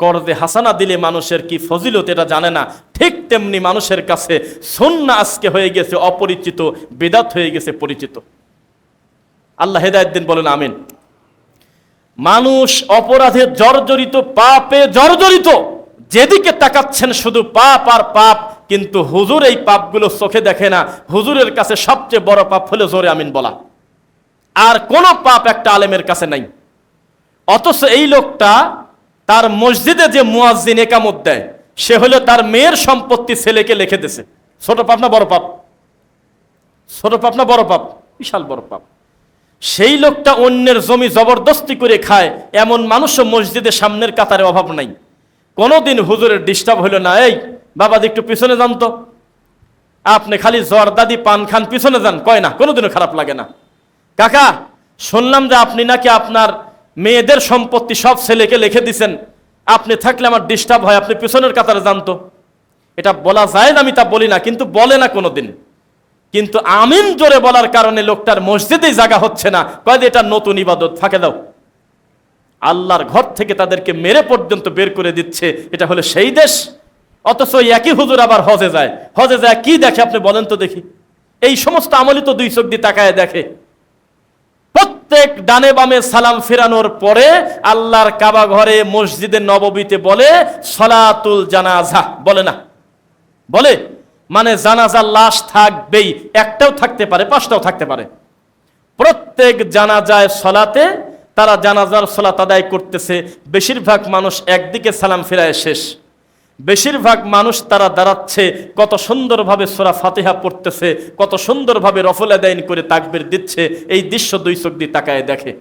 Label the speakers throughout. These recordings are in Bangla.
Speaker 1: করদে হাসানা দিলে মানুষের কি ফজিলত এটা জানে না? ঠিক তেমনি মানুষের কাছে সন্না আজকে হয়ে গেছে অপরিচিত, বেদাত হয়ে গেছে পরিচিত। আল্লাহ হেদায়ত দিন, বলেন আমিন। মানুষ অপরাধে জর্জরিত, পাপে জর্জরিত, যেদিকে তাকাচ্ছেন শুধু পাপ আর পাপ, কিন্তু হুজুর এই পাপগুলো চোখে দেখে না। হুজুরের কাছে সবচেয়ে বড় পাপ হলো জোরে আমিন বলা। আর কোনো পাপ একটা আলেমের কাছে নাই। অথচ এই লোকটা তার মসজিদে যে মুয়াজ্জিন একামত দেয়, সে হলো তার মেয়ের সম্পত্তি ছেলেকে লিখে দিছে। ছোট পাপ না বড় পাপ? ছোট পাপ না বড় পাপ? বিশাল বড় পাপ। সেই লোকটা অন্যের জমি জবরদস্তি করে খায়, এমন মানুষও মসজিদের সামনের কাতারে অভাব নাই। কোনোদিন হুজুরের ডিস্টার্ব হইল না, এই, বাবা একটু পিছনে যান তো। আপনি খালি জর্দাদি পান খান, পিছনে যান। কয় না, কোনোদিনও খারাপ লাগে না। কাকা, শুনলাম যে আপনি নাকি আপনার মেয়েদের সম্পত্তি সব ছেলেকে লিখে দিছেন। আপনি থাকলে আমার ডিস্টার্ব হয়, আপনি পিছনের কাতারে জানতো। এটা বলা যায় আমি তা বলি না, কিন্তু বলে না কোনোদিন। কিন্তু আমিন জোরে বলার কারণে লোকটার মসজিদেই জায়গা হচ্ছে না। কয় যে এটা নতুন ইবাদত, ফাঁকে দাও। আল্লাহর ঘর থেকে তাদেরকে মেরে পর্যন্ত বের করে দিচ্ছে, এটা হলো সেই দেশ। অথচ একই হুজুর আবার হজে যায়। হজে যায় কি দেখে, আপনি বলেন তো দেখি। এই সমস্ত আমলই তো দুই চোখ দিয়ে তাকায় দেখে। প্রত্যেক ডানে বামে সালাম ফেরানোর পরে আল্লাহর কাবা ঘরে মসজিদে নববীতে বলে সলাতুল জানাজা। বলে না। বলে? মানে জানাজার লাশ থাকবেই, একটাও থাকতে পারে, পাঁচটাও থাকতে পারে। প্রত্যেক জানাজায় সলাতে তারা জানাজার সলাত আদায় করতেছে। বেশিরভাগ মানুষ একদিকে সালাম ফেরায় শেষ। বেশিরভাগ মানুষ তারা দাঁড়াচ্ছে, কত সুন্দরভাবে সোরা ফাতেহা পড়তেছে, কত সুন্দরভাবে রফল আদায়ন করে তাকবির দিচ্ছে, এই দৃশ্য দুই চোখ দিয়ে তাকায় দেখে।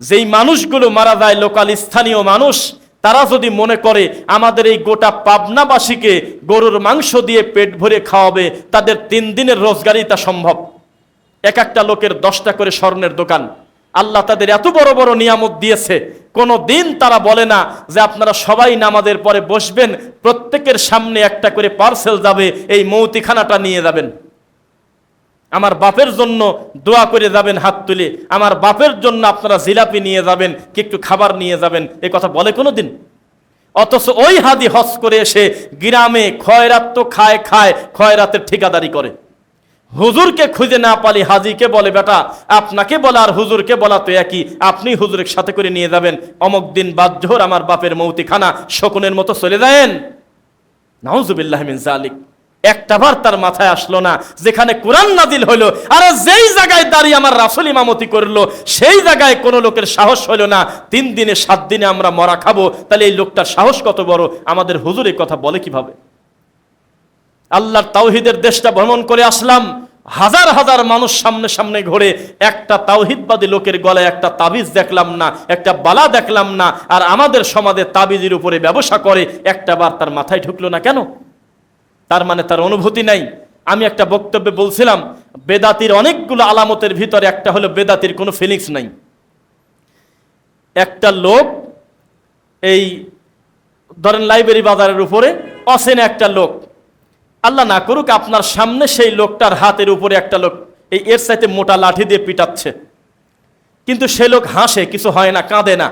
Speaker 1: যেই মানুষগুলো মারা যায়, লোকাল স্থানীয় মানুষ, তারা যদি মনে করে আমাদের এই গোটা পাবনাবাসীকে গরুর মাংস দিয়ে পেট ভরে খাওয়াবে, তাদের তিন দিনের রোজগারই তা সম্ভব। এক একটা লোকের দশটা করে স্বর্ণের দোকান। আল্লাহ তাদের এত বড় বড় নিয়ামত দিয়েছে কোনো দিন তারা বলে না যে আপনারা সবাই নামাজের পরে বসবেন, প্রত্যেকের সামনে একটা করে পার্সেল যাবে, এই মৌতিখানাটা নিয়ে যাবেন। আমার বাপের জন্য দোয়া করে যাবেন হাত তুলে, আমার বাপের জন্য আপনারা জিলাপি নিয়ে যাবেন, কি একটু খাবার নিয়ে যাবেন, এ কথা বলে কোনো দিন অথচ ওই হাদি হজ করে এসে গ্রামে খয়রাত তো খায় খায় খয়রাতের ঠিকাদারি করে। হুজুরকে খুঁজে না পালি হাজিকে বলে, বেটা, আপনাকে বলা আর হুজুরকে বলা তো একই। আপনি হুজুরের সাথে করে নিয়ে যাবেন। অমক দিন বাজ্যহর আমার বাপের মৌতিখানা শকুনের মতো চলে যায়েন। নাউজুবিল্লাহ মিন জালিক একটাবার তার মাথায় আসলো না, যেখানে কোরআন নাদিল হইল। আর যেই জায়গায় দাঁড়িয়ে আমার রাসুল ইমামতি করল, সেই জায়গায় কোনো লোকের সাহস হইল না। তিন দিনে সাত দিনে আমরা মরা খাব। তাহলে এই লোকটার সাহস কত বড়? আমাদের হুজুরের কথা বলে কীভাবে? আল্লাহর তাওহিদের দেশটা ভ্রমণ করে আসলাম। হাজার হাজার মানুষ সামনে সামনে ঘুরে। একটা তাওহিদবাদী লোকের গলায় একটা তাবিজ দেখলাম না, একটা বালা দেখলাম না, আর আমাদের সমাজে তাবিজের উপরে ব্যবসা করে। একটা বার তার মাথায় ঢুকলো না কেন? তার মানে তার অনুভূতি নাই। আমি একটা বক্তব্যে বলছিলাম, বেদাতির অনেকগুলো আলামতের ভিতরে একটা হলো বেদাতির কোনো ফিলিংস নাই। একটা লোক এই ধরেন লাইব্রেরি বাজারের উপরে, অচেনা একটা লোক আল্লাহ না করুক, আপনার সামনে সেই লোকটার হাতের উপরে একটা লোক এই এর সাথে মোটা লাঠি দিয়ে পিটাচ্ছে। কিন্তু সে লোক হাসে, কিছু হয় না, কাঁদে না,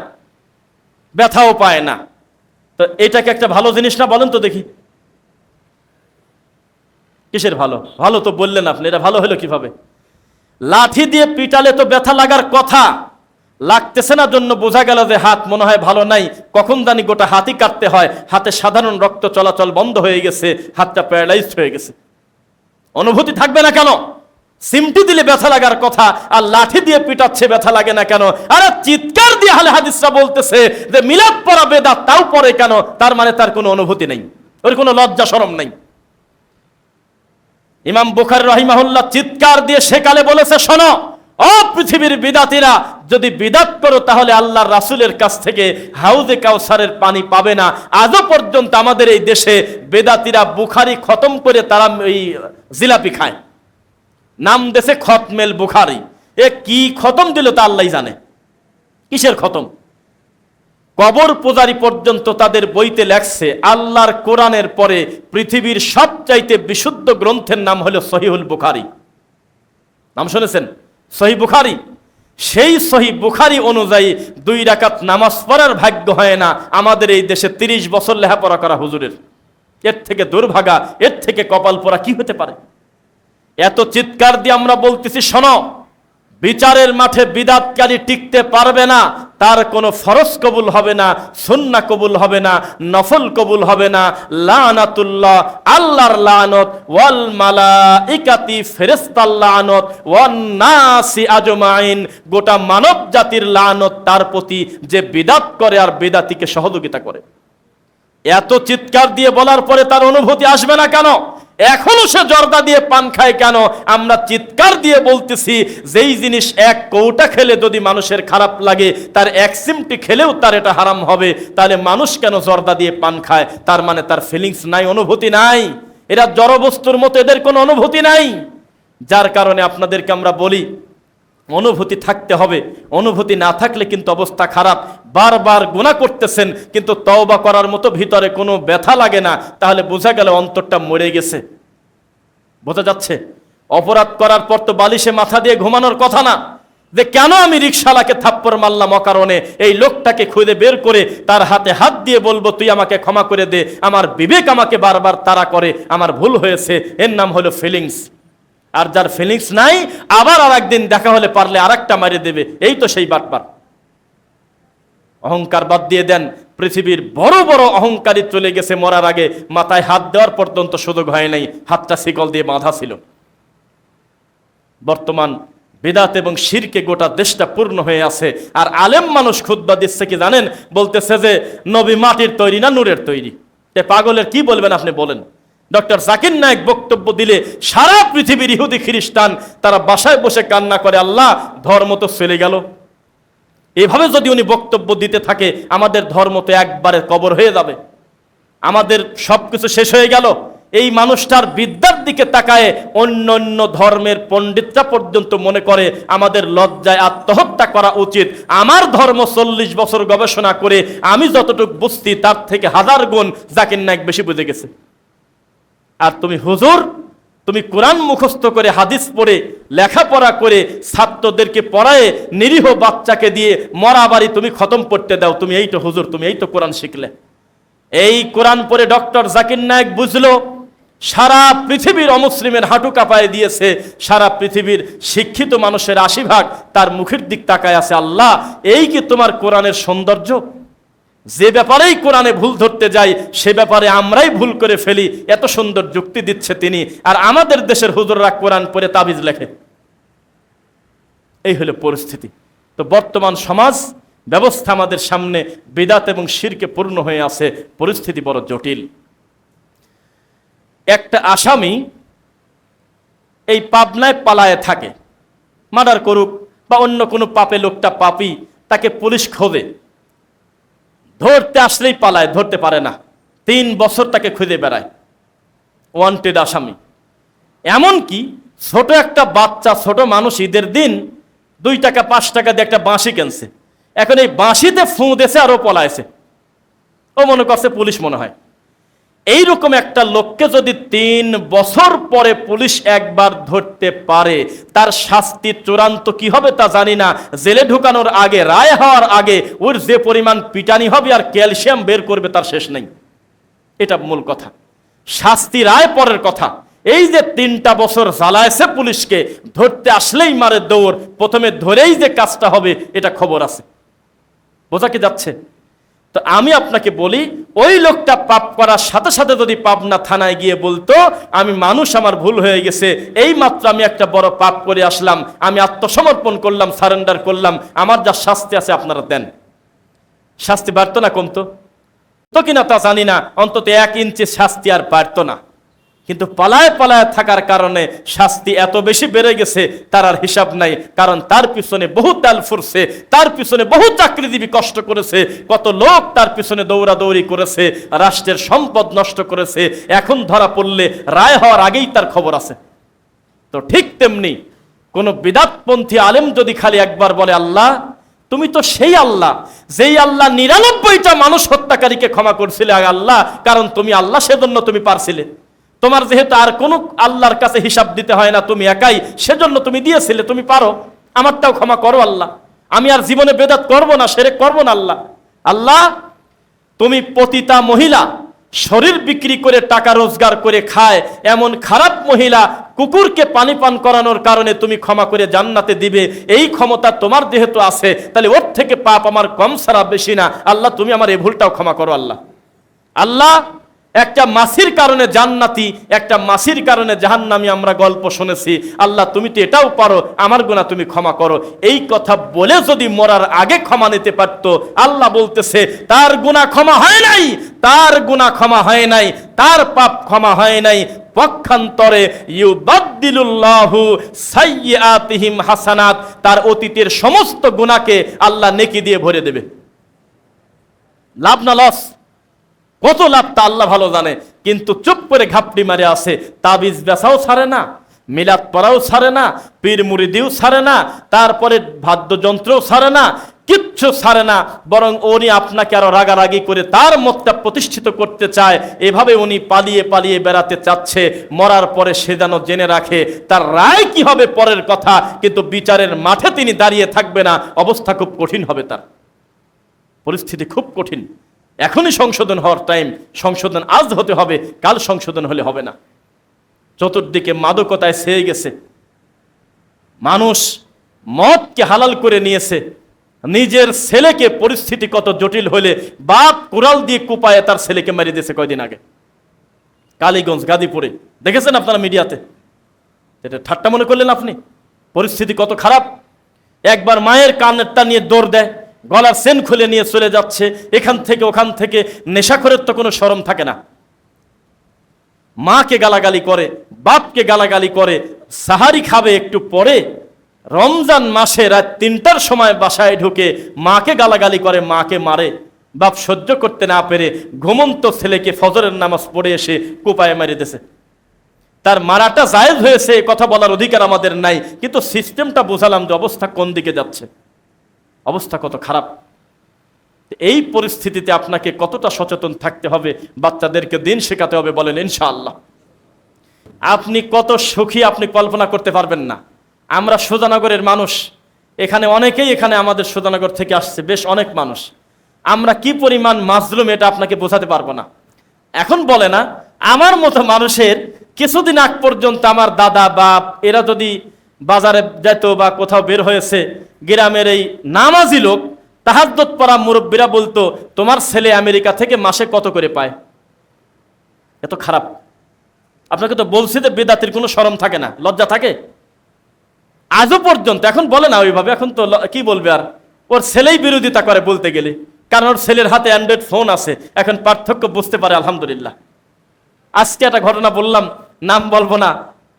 Speaker 1: ব্যথাও পায় না। তো এটাকে একটা ভালো জিনিস না বলেন তো দেখি। কিসের ভালো? ভালো তো বললেন আপনি, এটা ভালো হলো কীভাবে? লাঠি দিয়ে পিটালে তো ব্যথা লাগার কথা। লাগতেছে না জন্য বোঝা গেল যে হাত মনে হয় ভালো নাই। কখন জানি গোটা হাতই কাটতে হয়। হাতে সাধারণ রক্ত চলাচল বন্ধ হয়ে গেছে। হাতটা প্যারালাইজড হয়ে গেছে। অনুভূতি থাকবে না কেন? সিমটি দিলে ব্যথা লাগার কথা আর লাঠি দিয়ে পিটাচ্ছে ব্যথা লাগে না কেন? আরে চিৎকার দিয়ে হালে হাদিসরা বলতেছে যে মিলাদ পরা বেদাত তাও পরে কেন? তার মানে তার কোনো অনুভূতি নেই। ওর কোনো লজ্জা সরম নেই। ইমাম বুখার রহিমাহুল্লাহ চিৎকার দিয়ে সেকালে বলেছে, শোনো, ও পৃথিবীর বিদাতিরা যদি বিদাত করো, তাহলে আল্লাহর রাসুলের কাছ থেকে হাউজে কাউসারের পানি পাবে না। আজও পর্যন্ত আমাদের এই দেশে বেদাতিরা বুখারি খতম করে তারা এই জিলাপি খায়। নাম দেশে খতমেল বুখারি। এ কি খতম দিল তা আল্লাহ জানে। কিসের খতম? কবর পূজারি পর্যন্ত তাদের বইতে লেখছে, আল্লাহর কোরআনের পরে পৃথিবীর সবচাইতে বিশুদ্ধ গ্রন্থের নাম হলো সহিহুল বুখারি। নাম শুনেছেন? সহি বুখারি? সেই সহি বুখারি অনুযায়ী দুই রাকাত নামাজ পড়ার ভাগ্য হয় না। আমাদের এই দেশে তিরিশ বছর লেখাপড়া করা হুজুরের। এর থেকে দুর্ভাগা, এর থেকে কপাল পড়া কি হতে পারে? এত চিৎকার দিয়ে আমরা বলতেছি, শোনো, বিচারের মাঠে বিদাতকারী টিকতে পারবে না। তার কোনো ফরজ কবুল হবে না সুন্না কবুল হবে না, নফল কবুল হবে না। লানাতুল্লাহ, আল্লাহর লানত, ওয়াল মালাইকাতি ফেরেস্তার লানত, ওয়ান নাসি আজমাইন। গোটা মানব জাতির লানত তার প্রতি যে বিদাত করে আর বিদাতিকে সহযোগিতা করে। এত চিৎকার দিয়ে বলার পরে তার অনুভূতি আসবে না কেন? এখনও সে জর্দা দিয়ে পান খায় কেন? আমরা চিৎকার দিয়ে বলতেছি, যেই জিনিস এক কৌটা খেলে যদি মানুষের খারাপ লাগে, তার এক সিমটি খেলেও তার এটা হারাম হবে। তাহলে মানুষ কেন জর্দা দিয়ে পান খায়? তার মানে তার ফিলিংস নাই, অনুভূতি নাই। এরা জড়বস্তুর মতো এদের কোনো অনুভূতি নাই। যার কারণে আপনাদেরকে আমরা বলি অনুভূতি থাকতে হবে। অনুভূতি না থাকলে কিন্তু অবস্থা খারাপ। বারবার গুণা করতেছেন, কিন্তু তওবা করার মতো ভিতরে কোনো ব্যথা লাগে না। তাহলে বোঝা গেল অন্তরটা মরে গেছে। বোঝা যাচ্ছে? অপরাধ করার পর তো বালিশে মাথা দিয়ে ঘুমানোর কথা না। যে কেন আমি রিক্সালাকে থাপ্পড় মারলাম অকারণে? এই লোকটাকে খুঁজে বের করে তার হাতে হাত দিয়ে বলব, তুই আমাকে ক্ষমা করে দে। আমার বিবেক আমাকে বারবার তাড়া করে। আমার ভুল হয়েছে। এর নাম হলো ফিলিংস আর যার ফিলিংস নাই, আবার আর একদিন দেখা হলে পারলে আর একটা মারিয়ে দেবে। এই তো সেই বাটবার অহংকার বাদ দিয়ে দেন, পৃথিবীর বড় বড় অহংকারী চলে গেছে মরার আগে। মাথায় হাত দেওয়ার পর্যন্ত সুযোগ হয় নাই, হাতটা শিকল দিয়ে বাঁধা ছিল। বর্তমান বেদাত এবং শিরকে গোটা দেশটা পূর্ণ হয়ে আছে। আর আলেম মানুষ খুদ্া দিচ্ছে কি জানেন? বলতেছে যে, নবী মাটির তৈরি না নূরের তৈরি? এ পাগলের কি বলবেন আপনি বলেন? ডক্টর জাকির নায়ক বক্তব্য দিলে সারা পৃথিবীর ইহুদি খ্রিস্টান তারা বাসায় বসে কান্না করে, আল্লাহ, ধর্ম তো চলে গেল। এভাবে যদি উনি বক্তব্য দিতে থাকে, আমাদের ধর্ম তো একবারে কবর হয়ে যাবে। আমাদের সব কিছু শেষ হয়ে গেল। এই মানুষটার বিদ্যার দিকে তাকায় অন্য অন্য ধর্মের পণ্ডিতরা পর্যন্ত মনে করে, আমাদের লজ্জায় আত্মহত্যা করা উচিত। আমার ধর্ম চল্লিশ বছর গবেষণা করে আমি যতটুকু বুঝছি, তার থেকে হাজার গুণ জাকির নায়ক বেশি বুঝে গেছে। আর তুমি হুজুর, তুমি কোরআন মুখস্থ করে হাদিস পড়ে, লেখাপড়া করে ছাত্রদেরকে পড়ায় নিরীহ বাচ্চাকে দিয়ে মরা বাড়ি তুমি খতম পড়তে দাও। তুমি এই তো হুজুর, তুমি এই তো কোরআন শিখলে। এই কোরআন পড়ে ডক্টর জাকির নায়ক বুঝলো, সারা পৃথিবীর অমুসলিমের হাঁটু কাঁপায় দিয়েছে, সারা পৃথিবীর শিক্ষিত মানুষের আশি ভাগ তার মুখের দিক তাকায় আছে। আল্লাহ, এই কি তোমার কোরআনের সৌন্দর্য? যে ব্যাপারেই কোরআনে ভুল ধরতে যাই, সে ব্যাপারে আমরাই ভুল করে ফেলি। এত সুন্দর যুক্তি দিচ্ছে তিনি। আর আমাদের দেশের হুজুররা কোরআন পড়ে তাবিজ লেখে। এই হলো পরিস্থিতি। তো বর্তমান সমাজ, ব্যবস্থা আমাদের সামনে বিদাত এবং শিরকে পূর্ণ হয়ে আছে। পরিস্থিতি বড় জটিল। একটা আসামি এই পাবনায় পালায়ে থাকে। মার্ডার করুক বা অন্য কোনো পাপে লোকটা পাপি, তাকে পুলিশ খোঁজে। ধরতে আসলেই পালায়, ধরতে পারে না। তিন বছর তাকে খুঁজে বেড়ায় ওয়ান্টেড আসামি। এমনকি ছোট একটা বাচ্চা, ছোট মানুষ ঈদের দিন দুই টাকা, পাঁচ টাকা দিয়ে একটা বাঁশি কিনছে। এখন এই বাঁশিতে ফুঁ দেছে আরও পলাইছে। ও মনে করছে পুলিশ মনে হয়। এইরকম একটা লোককে যদি তিন বছর পরে পুলিশ একবার ধরতে পারে, তার শাস্তি চূড়ান্ত কি হবে তা জানি না। জেলে ঢুকানোর আগে, রায় হওয়ার আগে, ওর যে পরিমাণ পিটানি হবে আর ক্যালসিয়াম বের করবে তার শেষ নেই। এটা মূল কথা। শাস্তি রায় পরের কথা। এই যে তিনটা বছর জ্বালায়ছে পুলিশকে, ধরতে আসলেই মারে দৌড়। প্রথমে ধরেই যে কাজটা হবে, এটা খবর আছে। বোঝা কি যাচ্ছে? তো আমি আপনাকে বলি, ওই লোকটা পাপ করার সাথে সাথে যদি পাবনা থানায় গিয়ে বলতো, আমি মানুষ আমার ভুল হয়ে গেছে, এই মাত্র আমি একটা বড় পাপ করে আসলাম, আমি আত্মসমর্পণ করলাম, সারেন্ডার করলাম, আমার যা শাস্তি আছে আপনারা দেন। শাস্তি বাড়তো না কমতো? তো কিনা তা জানি না, অন্তত এক ইঞ্চি শাস্তি আর পারতো না। কিন্তু পালায় পালায় থাকার কারণে শাস্তি এত বেশি বেড়ে গেছে, তার আর হিসাব নাই। কারণ তার পিছনে বহু তেল ফুরছে, তার পিছনে বহু চাকরিজীবী কষ্ট করেছে, কত লোক তার পিছনে দৌড়াদৌড়ি করেছে, রাষ্ট্রের সম্পদ নষ্ট করেছে। এখন ধরা পড়লে রায় হওয়ার আগেই তার খবর আছে। তো ঠিক তেমনি কোন বিদাতপন্থী আলেম যদি খালি একবার বলে, আল্লাহ, তুমি তো সেই আল্লাহ, যেই আল্লাহ নিরানব্বইটা মানুষ হত্যাকারীকে ক্ষমা করছিলে, আল্লাহ, কারণ তুমি আল্লাহ, সেজন্য তুমি পারছিলে। তোমার যেহেতু আর কোনো আল্লাহর কাছে হিসাব দিতে হয় না, তুমি একাই, সেজন্য তুমি দিয়েছিলে, তুমি পারো। আমারটাও ক্ষমা করো আল্লাহ। আমি আর জীবনে বেদাত করব না, সেরে করব না আল্লাহ। আল্লাহ, তুমি পতিতা মহিলা, শরীর বিক্রি করে টাকা রোজগার করে খায়, এমন খারাপ মহিলা কুকুরকে পানি পান করানোর কারণে তুমি ক্ষমা করে জান্নাতে দিবে। এই ক্ষমতা তোমার যেহেতু আছে, তাহলে ওর থেকে পাপ আমার কম সারা বেশি না। আল্লাহ, তুমি আমার এই ভুলটাও ক্ষমা করো আল্লাহ। আল্লাহ একটা মাসির কারণে জান্নাতি, একটা মাসির কারণে জাহান্নামি আমরা গল্প শুনেছি। আল্লাহ, তুমি তো এটাও পারো, আমার গুণা তুমি ক্ষমা করো। এই কথা বলে যদি মরার আগে ক্ষমা নিতে পারতো, আল্লাহ বলতেছে, তার গুণা ক্ষমা হয় নাই, তার গুণা ক্ষমা হয় নাই, তার পাপ ক্ষমা হয় নাই। পক্ষান্তরে ইউবাদ্দিলুল্লাহু সাইয়্যাতিহিম হাসানাত। তার অতীতের সমস্ত গুণাকে আল্লাহ নেকি দিয়ে ভরে দেবে। লাভ না লস? কত লাভ তা আল্লাহ ভালো জানে। কিন্তু চুপ করে ঘাপটি মারে আসে তাবিজ বেচাও ছাড়ে না, মিলাদ পড়াও ছাড়ে না, পীর মুরিদিও ছাড়ে না, তারপরে বাদ্যযন্ত্রও ছাড়ে না, কিচ্ছু ছাড়ে না, বরং উনি আপনাকে আরও রাগারাগি করে তার মতটা প্রতিষ্ঠিত করতে চায়। এভাবে উনি পালিয়ে পালিয়ে বেড়াতে চাচ্ছে, মরার পরে সে যেন জেনে রাখে তার রায় কি হবে পরের কথা, কিন্তু বিচারের মাঠে তিনি দাঁড়িয়ে থাকবে না, অবস্থা খুব কঠিন হবে তার। পরিস্থিতি খুব কঠিন। এখনই সংশোধন হওয়ার টাইম সংশোধন আজ হতে হবে, কাল সংশোধন হলে হবে না। চতুর্দিকে মাদকতায় সেয়ে গেছে। মানুষ মদকে হালাল করে নিয়েছে। নিজের ছেলেকে পরিস্থিতি কত জটিল হলে বাপ কুড়াল দিয়ে কুপায়ে তার ছেলেকে মারিয়ে দিয়েছে কয়দিন আগে। কালীগঞ্জ গাদিপুরে দেখেছেন আপনারা মিডিয়াতে? এটা ঠাট্টা মনে করলেন আপনি? পরিস্থিতি কত খারাপ। একবার মায়ের কানেরটা নিয়ে দৌড় দেয়। গলার সেন খুলে নিয়ে চলে যাচ্ছে। এখান থেকে, ওখান থেকে নেশাখরের তো কোনো সরম থাকে না। মাকে গালাগালি করে, বাপকে গালাগালি করে, সাহারি খাবে একটু পরে, রমজান মাসে রাত তিনটার সময় বাসায় ঢুকে মাকে গালাগালি করে, মাকে মারে। বাপ সহ্য করতে না পেরে ঘুমন্ত ছেলেকে ফজরের নামাজ পড়ে এসে কুপায় মেরে দিয়েছে। তার মারাটা জায়েজ হয়েছে কথা বলার অধিকার আমাদের নাই, কিন্তু সিস্টেমটা বোঝালাম যে অবস্থা কোন দিকে যাচ্ছে। অবস্থা কত খারাপ। এই পরিস্থিতিতে আপনাকে কতটা সচেতন থাকতে হবে, বাচ্চাদেরকে দিন শেখাতে হবে বলেন ইনশাআল্লাহ। আপনি কত সুখী আপনি কল্পনা করতে পারবেন না। আমরা সোজানগরের মানুষ, এখানে অনেকেই এখানে আমাদের সোজানগর থেকে আসছে, বেশ অনেক মানুষ। আমরা কি পরিমাণ মাজলুম এটা আপনাকে বোঝাতে পারব না। এখন বলে না, আমার মতো মানুষের কিছুদিন আগ পর্যন্ত আমার দাদা, বাপ, এরা যদি বাজারে যেত বা কোথাও বের হয়েছে গ্রামের এই নামাজি লোক তাহাদ্দত পড়া মুরব্বীরা বলতো, তোমার ছেলে আমেরিকা থেকে মাসে কত করে পায়? এত খারাপ। আপনাকে তো বলছি যে বেদাতির কোনো শরম থাকে না, লজ্জা থাকে? আজও পর্যন্ত, এখন বলে না ওইভাবে, এখন তো কি বলবে আর? ওর ছেলেই বিরোধিতা করে বলতে গেলে, কারণ ওর ছেলের হাতে অ্যান্ড্রয়েড ফোন আছে, এখন পার্থক্য বুঝতে পারে, আলহামদুলিল্লাহ। আজকে একটা ঘটনা বললাম, নাম বলব না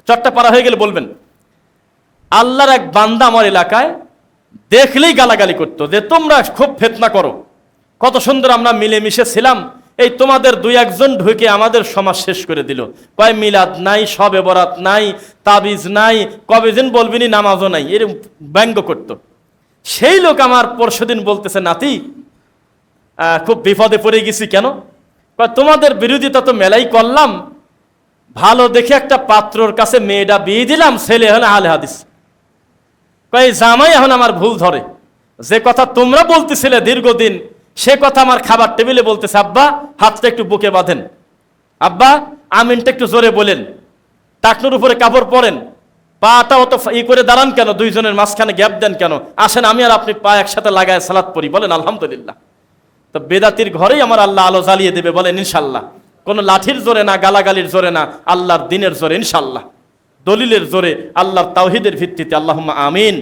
Speaker 1: চট্টা পারা হয়ে গেলে বলবেন। আল্লাহর এক বান্দা আমার এলাকায় দেখলেই গালাগালি করতো যে, তোমরা খুব ফেতনা করো। কত সুন্দর আমরা মিলেমিশে ছিলাম। এই তোমাদের দুই একজন ঢুকে আমাদের সমাজ শেষ করে দিল। কয়, মিলাদ নাই, সবে বরাত নাই, তাবিজ নাই, কবে দিন বলবিনি নামাজও নাই। এরকম ব্যঙ্গ করতো। সেই লোক আমার পরশুদিন বলতেছে, নাতি খুব বিপদে পড়ে গেছি কেন? তোমাদের বিরোধিতা তো মেলাই করলাম। ভালো দেখে একটা পাত্রর কাছে মেয়েটা বিয়ে দিলাম, ছেলে হলে আলে হাদিস। কয় জামাই এখন আমার ভুল ধরে। যে কথা তোমরা বলতেছিলে দীর্ঘদিন, সে কথা আমার খাবার টেবিলে বলতেছে, আব্বা, হাতটা একটু বুকে বাঁধেন। আব্বা, আমিনটা একটু জোরে বলেন। টাকনুর উপরে কাপড় পরেন। পাটা অত ই করে দাঁড়ান কেন? দুইজনের মাঝখানে গ্যাপ দেন কেন? আসেন, আমি আর আপনি পা একসাথে লাগায় সালাত পড়ি। বলেন, আলহামদুলিল্লাহ। তো বেদাতির ঘরেই আমার আল্লাহ আলো জ্বালিয়ে দেবে, বলেন, ইনশাল্লাহ। কোনো লাঠির জোরে না, গালাগালির জোরে না, আল্লাহর দিনের জোরে, ইনশাল্লাহ। দলিলের জোরে আল্লাহর তাওহিদের ভিত্তিতে আল্লাহ আমিন।